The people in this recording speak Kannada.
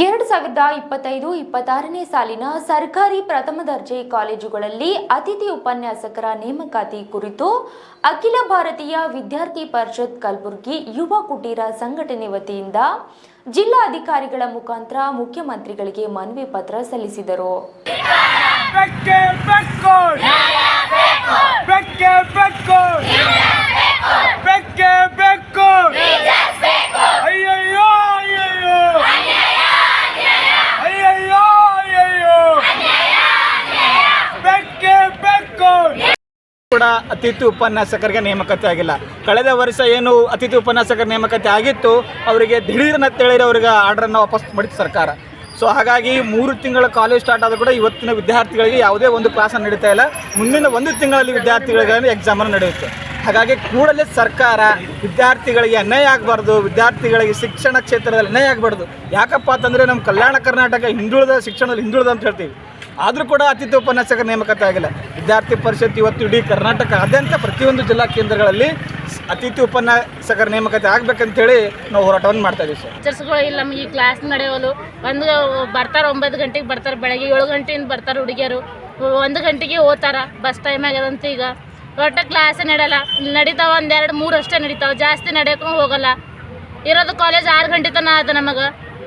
ಎರಡು ಸಾವಿರದ ಇಪ್ಪತ್ತೈದು ಇಪ್ಪತ್ತಾರನೇ ಸಾಲಿನ ಸರ್ಕಾರಿ ಪ್ರಥಮ ದರ್ಜೆ ಕಾಲೇಜುಗಳಲ್ಲಿ ಅತಿಥಿ ಉಪನ್ಯಾಸಕರ ನೇಮಕಾತಿ ಕುರಿತು ಅಖಿಲ ಭಾರತೀಯ ವಿದ್ಯಾರ್ಥಿ ಪರಿಷತ್ ಕಲಬುರಗಿ ಯುವ ಕುಟೀರ ಸಂಘಟನೆ ವತಿಯಿಂದ ಜಿಲ್ಲಾಧಿಕಾರಿಗಳ ಮುಖಾಂತರ ಮುಖ್ಯಮಂತ್ರಿಗಳಿಗೆ ಮನವಿ ಪತ್ರ ಸಲ್ಲಿಸಿದರು. ಕೂಡ ಅತಿಥಿ ಉಪನ್ಯಾಸಕರಿಗೆ ನೇಮಕಾತಿ ಆಗಿಲ್ಲ. ಕಳೆದ ವರ್ಷ ಏನು ಅತಿಥಿ ಉಪನ್ಯಾಸಕರ ನೇಮಕಾತಿ ಆಗಿತ್ತು, ಅವರಿಗೆ ತಿಳಿದ್ರೆ ಅವ್ರಿಗೆ ಆರ್ಡ್ರನ್ನು ವಾಪಸ್ ಮಾಡಿತ್ತು ಸರ್ಕಾರ. ಸೊ ಹಾಗಾಗಿ ಮೂರು ತಿಂಗಳ ಕಾಲೇಜ್ ಸ್ಟಾರ್ಟ್ ಆದರೂ ಕೂಡ ಇವತ್ತಿನ ವಿದ್ಯಾರ್ಥಿಗಳಿಗೆ ಯಾವುದೇ ಒಂದು ಕ್ಲಾಸ್ ನಡೀತಾ ಇಲ್ಲ. ಮುಂದಿನ ಒಂದು ತಿಂಗಳಲ್ಲಿ ವಿದ್ಯಾರ್ಥಿಗಳಿಗೆ ಎಕ್ಸಾಮನ್ನು ನಡೆಯುತ್ತೆ. ಹಾಗಾಗಿ ಕೂಡಲೇ ಸರ್ಕಾರ ವಿದ್ಯಾರ್ಥಿಗಳಿಗೆ ಅನ್ಯಾಯ ಆಗಬಾರ್ದು, ವಿದ್ಯಾರ್ಥಿಗಳಿಗೆ ಶಿಕ್ಷಣ ಕ್ಷೇತ್ರದಲ್ಲಿ ಅನ್ಯಾಯ ಆಗಬಾರ್ದು. ಯಾಕಪ್ಪ ಅಂತಂದರೆ ನಮ್ಮ ಕಲ್ಯಾಣ ಕರ್ನಾಟಕ ಹಿಂದುಳಿದ, ಶಿಕ್ಷಣದಲ್ಲಿ ಹಿಂದುಳಿದ ಅಂತ ಹೇಳ್ತೀವಿ. ಆದರೂ ಕೂಡ ಅತಿಥಿ ಉಪನ್ಯಾಸಕ ನೇಮಕಾತಿ ಆಗಿಲ್ಲ. ವಿದ್ಯಾರ್ಥಿ ಪರಿಷತ್ ಇವತ್ತು ಇಡೀ ಕರ್ನಾಟಕ ಆದ್ಯಂತ ಪ್ರತಿಯೊಂದು ಜಿಲ್ಲಾ ಕೇಂದ್ರಗಳಲ್ಲಿ ಅತಿಥಿ ಉಪನ್ಯಾಸಕರ ನೇಮಕಾತಿ ಆಗ್ಬೇಕಂತೇಳಿ ನಾವು ಹೋರಾಟವನ್ನು ಮಾಡ್ತಾ ಇದ್ದೀವಿ ಸರ್. ಟೀಚರ್ಸ್ಗಳು ಇಲ್ಲಿ, ನಮಗೆ ಈ ಕ್ಲಾಸ್ ನಡೆಯಲು ಒಂದು ಬರ್ತಾರೆ ಒಂಬತ್ತು ಗಂಟೆಗೆ ಬರ್ತಾರೆ, ಬೆಳಗ್ಗೆ ಏಳು ಗಂಟೆಯಿಂದ ಬರ್ತಾರೆ ಹುಡುಗಿಯರು. ಒಂದು ಗಂಟೆಗೆ ಓದ್ತಾರೆ ಬಸ್ ಟೈಮ್ ಆಗ್ಯದಂತ ಈಗ. ಒಟ್ಟು ಕ್ಲಾಸ್ ನಡೆಯಲ್ಲ, ನಡೀತಾವ ಒಂದೆರಡು ಮೂರು ಅಷ್ಟೇ ನಡೀತಾವೆ, ಜಾಸ್ತಿ ನಡೆಯೋಕ್ಕೂ ಹೋಗಲ್ಲ. ಇರೋದು ಕಾಲೇಜ್ ಆರು ಗಂಟೆ ತನಕ ಆದ ನಮಗೆ.